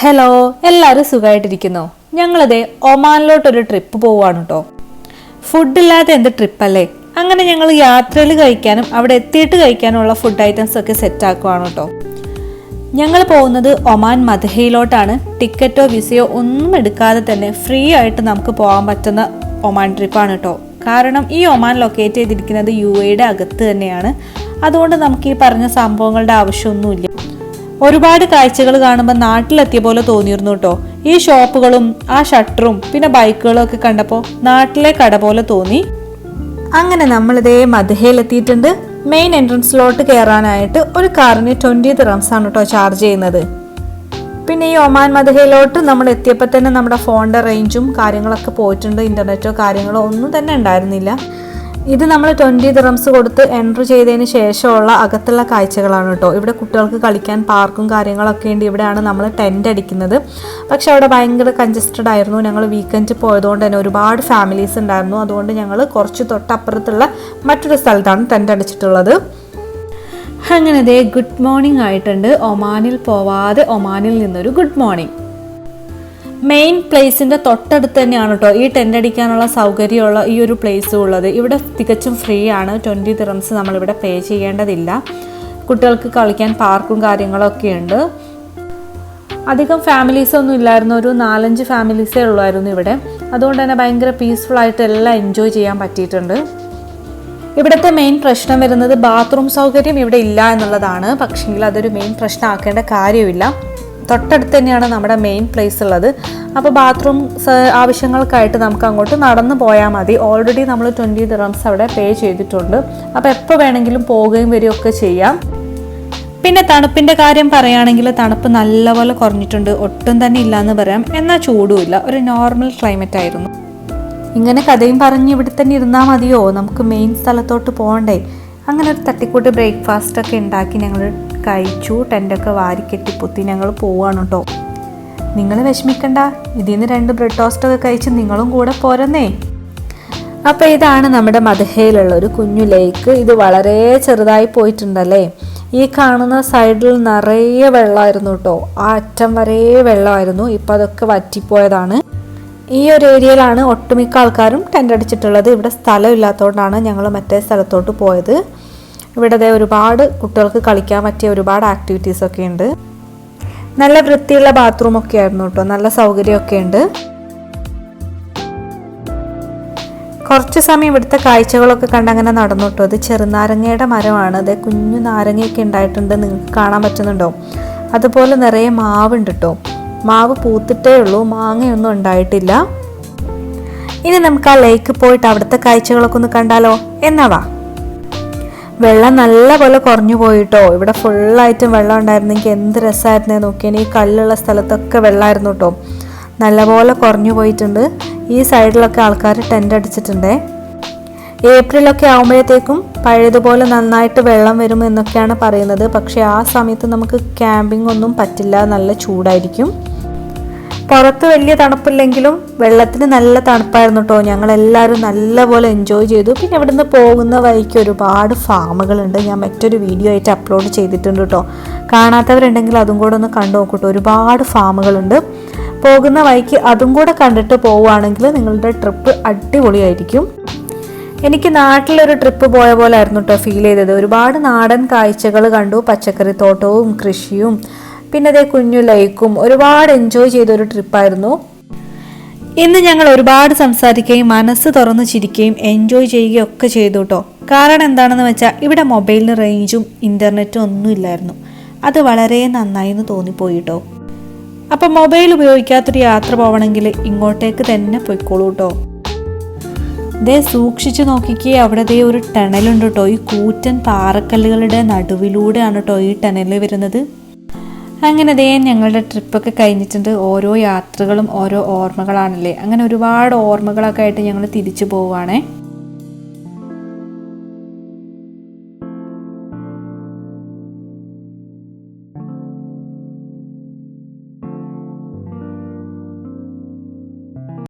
Hello എല്ലാവരും സുഖമായിട്ടിരിക്കുന്നു. ഞങ്ങളത് ഒമാനിലോട്ടൊരു ട്രിപ്പ് പോവാണ് കേട്ടോ ഫുഡില്ലാത്ത എന്ത് ട്രിപ്പല്ലേ? അങ്ങനെ ഞങ്ങൾ യാത്രയിൽ കഴിക്കാനും അവിടെ എത്തിയിട്ട് കഴിക്കാനുള്ള ഫുഡ് ഐറ്റംസ് ഒക്കെ സെറ്റ് ആക്കുവാണ് കേട്ടോ ഞങ്ങൾ പോകുന്നത് ഒമാൻ മധഹയിലോട്ടാണ് ടിക്കറ്റോ വിസയോ ഒന്നും എടുക്കാതെ തന്നെ ഫ്രീ ആയിട്ട് നമുക്ക് പോകാൻ പറ്റുന്ന ഒമാൻ ട്രിപ്പാണ് കേട്ടോ കാരണം ഈ ഒമാൻ ലൊക്കേറ്റ് ചെയ്തിരിക്കുന്നത് യു എയുടെ അകത്ത് തന്നെയാണ്. അതുകൊണ്ട് നമുക്ക് ഈ പറഞ്ഞ സംഭവങ്ങളുടെ ആവശ്യമൊന്നുമില്ല. ഒരുപാട് കാഴ്ചകൾ കാണുമ്പോൾ നാട്ടിലെത്തിയ പോലെ തോന്നിയിരുന്നു കേട്ടോ ഈ ഷോപ്പുകളും ആ ഷട്ടറും പിന്നെ ബൈക്കുകളും ഒക്കെ കണ്ടപ്പോൾ നാട്ടിലെ കട പോലെ തോന്നി. അങ്ങനെ നമ്മളിതേ മധുഹയിലെത്തിയിട്ടുണ്ട്. മെയിൻ എൻട്രൻസിലോട്ട് കയറാനായിട്ട് ഒരു കാറിന് ട്വന്റി റംസ് ആണ് കേട്ടോ ചാർജ് ചെയ്യുന്നത്. പിന്നെ ഈ ഒമാൻ മദഹയിലോട്ട് നമ്മൾ എത്തിയപ്പോൾ തന്നെ നമ്മുടെ ഫോണിന്റെ റേഞ്ചും കാര്യങ്ങളൊക്കെ പോയിട്ടുണ്ട്. ഇന്റർനെറ്റോ കാര്യങ്ങളോ ഒന്നും തന്നെ ഉണ്ടായിരുന്നില്ല. ഇത് നമ്മൾ ട്വന്റി ദിറംസ് കൊടുത്ത് എൻട്രി ചെയ്തതിന് ശേഷമുള്ള അകത്തുള്ള കാഴ്ചകളാണ് കേട്ടോ. ഇവിടെ കുട്ടികൾക്ക് കളിക്കാൻ പാർക്കും കാര്യങ്ങളൊക്കെ ഉണ്ട്. ഇവിടെയാണ് നമ്മൾ ടെന്റ് അടിക്കുന്നത്. പക്ഷെ അവിടെ ഭയങ്കര കൺജസ്റ്റഡ് ആയിരുന്നു. ഞങ്ങൾ വീക്കെൻഡ് പോയതുകൊണ്ട് തന്നെ ഒരുപാട് ഫാമിലീസ് ഉണ്ടായിരുന്നു. അതുകൊണ്ട് ഞങ്ങൾ കുറച്ച് തൊട്ടപ്പുറത്തുള്ള മറ്റൊരു സ്ഥലത്താണ് ടെന്റ് അടിച്ചിട്ടുള്ളത്. അങ്ങനെ ദേ ഗുഡ് മോർണിംഗ് ആയിട്ടുണ്ട്. ഒമാനിൽ പോവാതെ ഒമാനിൽ നിന്നൊരു ഗുഡ് മോർണിംഗ് മെയിൻ പ്ലേസിന്റെ തൊട്ടടുത്ത് തന്നെയാണ് കേട്ടോ ഈ ടെന്റ് അടിക്കാനുള്ള സൗകര്യമുള്ള ഈ ഒരു പ്ലേസും ഉള്ളത്. ഇവിടെ തികച്ചും ഫ്രീ ആണ്. ട്വന്റി തിറംസ് നമ്മളിവിടെ പേ ചെയ്യേണ്ടതില്ല. കുട്ടികൾക്ക് കളിക്കാൻ പാർക്കും കാര്യങ്ങളൊക്കെ ഉണ്ട്. അധികം ഫാമിലീസ് ഒന്നും ഇല്ലായിരുന്നു. ഒരു നാലഞ്ച് ഫാമിലീസേ ഉള്ളായിരുന്നു ഇവിടെ. അതുകൊണ്ട് തന്നെ ഭയങ്കര പീസ്ഫുൾ ആയിട്ട് എല്ലാം എൻജോയ് ചെയ്യാൻ പറ്റിയിട്ടുണ്ട്. ഇവിടുത്തെ മെയിൻ പ്രശ്നം വരുന്നത് ബാത്റൂം സൗകര്യം ഇവിടെ ഇല്ല എന്നുള്ളതാണ്. പക്ഷേങ്കിൽ അതൊരു മെയിൻ പ്രശ്നമാക്കേണ്ട കാര്യമില്ല. തൊട്ടടുത്ത് തന്നെയാണ് നമ്മുടെ മെയിൻ പ്ലേസ് ഉള്ളത്. അപ്പോൾ ബാത്റൂം ആവശ്യങ്ങൾക്കായിട്ട് നമുക്ക് അങ്ങോട്ട് നടന്നു പോയാൽ മതി. ഓൾറെഡി നമ്മൾ ട്വന്റി ദിറംസ് അവിടെ പേ ചെയ്തിട്ടുണ്ട്. അപ്പോൾ എപ്പോൾ വേണമെങ്കിലും പോവുകയും വരികയും ഒക്കെ ചെയ്യാം. പിന്നെ തണുപ്പിന്റെ കാര്യം പറയുകയാണെങ്കിൽ തണുപ്പ് നല്ലപോലെ കുറഞ്ഞിട്ടുണ്ട്. ഒട്ടും തന്നെ ഇല്ല എന്ന് പറയാം എന്നാൽ ചൂടുമില്ല ഒരു നോർമൽ ക്ലൈമറ്റ് ആയിരുന്നു. ഇങ്ങനെ കഥയും പറഞ്ഞ് ഇവിടെ തന്നെ ഇരുന്നാൽ മതിയോ? നമുക്ക് മെയിൻ സ്ഥലത്തോട്ട് പോകണ്ടേ. അങ്ങനെ ഒരു തട്ടിക്കൂട്ട് ബ്രേക്ക്ഫാസ്റ്റ് ഒക്കെ ഉണ്ടാക്കി ഞങ്ങൾ കഴിച്ചു ടെന്റൊക്കെ വാരിക്കെട്ടി പൊത്തി ഞങ്ങൾ പോവാണ് കേട്ടോ നിങ്ങൾ വിഷമിക്കണ്ട ഇതിൽ നിന്ന് രണ്ട് ബ്രെഡ് ടോസ്റ്റൊക്കെ കഴിച്ച് നിങ്ങളും കൂടെ പോരന്നേ. അപ്പോൾ ഇതാണ് നമ്മുടെ മധുഹയിലുള്ള ഒരു കുഞ്ഞു ലേക്ക് ഇത് വളരെ ചെറുതായി പോയിട്ടുണ്ടല്ലേ? ഈ കാണുന്ന സൈഡിൽ നിറയെ വെള്ളമായിരുന്നു കേട്ടോ ആ അറ്റം വരെ വെള്ളമായിരുന്നു. ഇപ്പോൾ അതൊക്കെ വറ്റിപ്പോയതാണ്. ഈ ഒരു ഏരിയയിലാണ് ഒട്ടുമിക്ക ആൾക്കാരും ടെന്റ് അടിച്ചിട്ടുള്ളത്. ഇവിടെ സ്ഥലമില്ലാത്തതുകൊണ്ടാണ് ഞങ്ങൾ മറ്റേ സ്ഥലത്തോട്ട് പോയത്. ഇവിടെ ഒരുപാട് കുട്ടികൾക്ക് കളിക്കാൻ പറ്റിയ ഒരുപാട് ആക്ടിവിറ്റീസ് ഒക്കെ ഉണ്ട്. നല്ല വൃത്തിയുള്ള ബാത്റൂം ഒക്കെ ആയിരുന്നു കേട്ടോ നല്ല സൗകര്യമൊക്കെ ഉണ്ട്. കുറച്ച് സമയം ഇവിടുത്തെ കാഴ്ചകളൊക്കെ കണ്ടങ്ങനെ നടന്നു കേട്ടോ അത് ചെറുനാരങ്ങയുടെ മരമാണ്. അതെ കുഞ്ഞു നാരങ്ങയൊക്കെ ഉണ്ടായിട്ടുണ്ട്. നിങ്ങൾക്ക് കാണാൻ പറ്റുന്നുണ്ടോ? അതുപോലെ നിറയെ മാവുണ്ട് കേട്ടോ മാവ് പൂത്തിട്ടേ ഉള്ളൂ. മാങ്ങയൊന്നും ഉണ്ടായിട്ടില്ല. ഇനി നമുക്ക് ആ ലേക്ക് പോയിട്ട് അവിടുത്തെ കാഴ്ചകളൊക്കെ ഒന്ന് കണ്ടാലോ. എന്നാ വാ. വെള്ളം നല്ലപോലെ കുറഞ്ഞു പോയിട്ടോ. ഇവിടെ ഫുള്ളായിട്ടും വെള്ളം എനിക്ക് എന്ത് രസമായിരുന്നേ നോക്കിയാൽ ഈ കല്ലുള്ള സ്ഥലത്തൊക്കെ വെള്ളമായിരുന്നു കേട്ടോ. നല്ലപോലെ കുറഞ്ഞു പോയിട്ടുണ്ട്. ഈ സൈഡിലൊക്കെ ആൾക്കാർ ടെന്റ് അടിച്ചിട്ടുണ്ടേ. ഏപ്രിലൊക്കെ ആകുമ്പോഴത്തേക്കും പഴയതുപോലെ നന്നായിട്ട് വെള്ളം വരും എന്നൊക്കെയാണ് പറയുന്നത്. പക്ഷേ ആ സമയത്ത് നമുക്ക് ക്യാമ്പിംഗ് ഒന്നും പറ്റില്ല. നല്ല ചൂടായിരിക്കും. പുറത്ത് വലിയ തണുപ്പില്ലെങ്കിലും വെള്ളത്തിന് നല്ല തണുപ്പായിരുന്നു കേട്ടോ ഞങ്ങളെല്ലാവരും നല്ലപോലെ എൻജോയ് ചെയ്തു. പിന്നെ ഇവിടുന്ന് പോകുന്ന വഴിക്ക് ഒരുപാട് ഫാമുകളുണ്ട്. ഞാൻ മറ്റൊരു വീഡിയോ ആയിട്ട് അപ്ലോഡ് ചെയ്തിട്ടുണ്ട് കേട്ടോ കാണാത്തവരുണ്ടെങ്കിൽ അതും കൂടെ ഒന്ന് കണ്ടു നോക്കൂട്ടോ ഒരുപാട് ഫാമുകളുണ്ട്. പോകുന്ന വഴിക്ക് അതും കൂടെ കണ്ടിട്ട് പോവുകയാണെങ്കിൽ നിങ്ങളുടെ ട്രിപ്പ് അടിപൊളിയായിരിക്കും. എനിക്ക് നാട്ടിലൊരു ട്രിപ്പ് പോയ പോലെ ആയിരുന്നു കേട്ടോ ഫീൽ ചെയ്തത്. ഒരുപാട് നാടൻ കാഴ്ചകൾ കണ്ടു. പച്ചക്കറിത്തോട്ടവും കൃഷിയും പിന്നെ അതേ കുഞ്ഞു ലൈക്കും ഒരുപാട് എൻജോയ് ചെയ്ത ചെയ്തൊരു ട്രിപ്പായിരുന്നു ഇന്ന് ഞങ്ങൾ ഒരുപാട് സംസാരിക്കുകയും മനസ്സ് തുറന്ന് ചിരിക്കുകയും എൻജോയ് ചെയ്യുകയും ഒക്കെ ചെയ്തു കേട്ടോ കാരണം എന്താണെന്ന് വെച്ചാൽ ഇവിടെ മൊബൈലിന് റേഞ്ചും ഇന്റർനെറ്റും ഒന്നും ഇല്ലായിരുന്നു. അത് വളരെ നന്നായി എന്ന് തോന്നിപ്പോയി കേട്ടോ അപ്പം മൊബൈൽ ഉപയോഗിക്കാത്തൊരു യാത്ര പോകണമെങ്കിൽ ഇങ്ങോട്ടേക്ക് തന്നെ പോയിക്കോളൂ കേട്ടോ ദേ സൂക്ഷിച്ചു നോക്കിക്കേ അവിടെ ദേ ഒരു ടണലുണ്ട് കേട്ടോ ഈ കൂറ്റൻ പാറക്കല്ലുകളുടെ നടുവിലൂടെയാണ് കേട്ടോ ഈ ടണൽ വരുന്നത്. അങ്ങനെ ദേ ഞങ്ങളുടെ ട്രിപ്പൊക്കെ കഴിഞ്ഞിട്ടുണ്ട്. ഓരോ യാത്രകളും ഓരോ ഓർമ്മകളാണല്ലേ? അങ്ങനെ ഒരുപാട് ഓർമ്മകളൊക്കെ ആയിട്ട് ഞങ്ങൾ തിരിച്ചു പോവുകയാണേ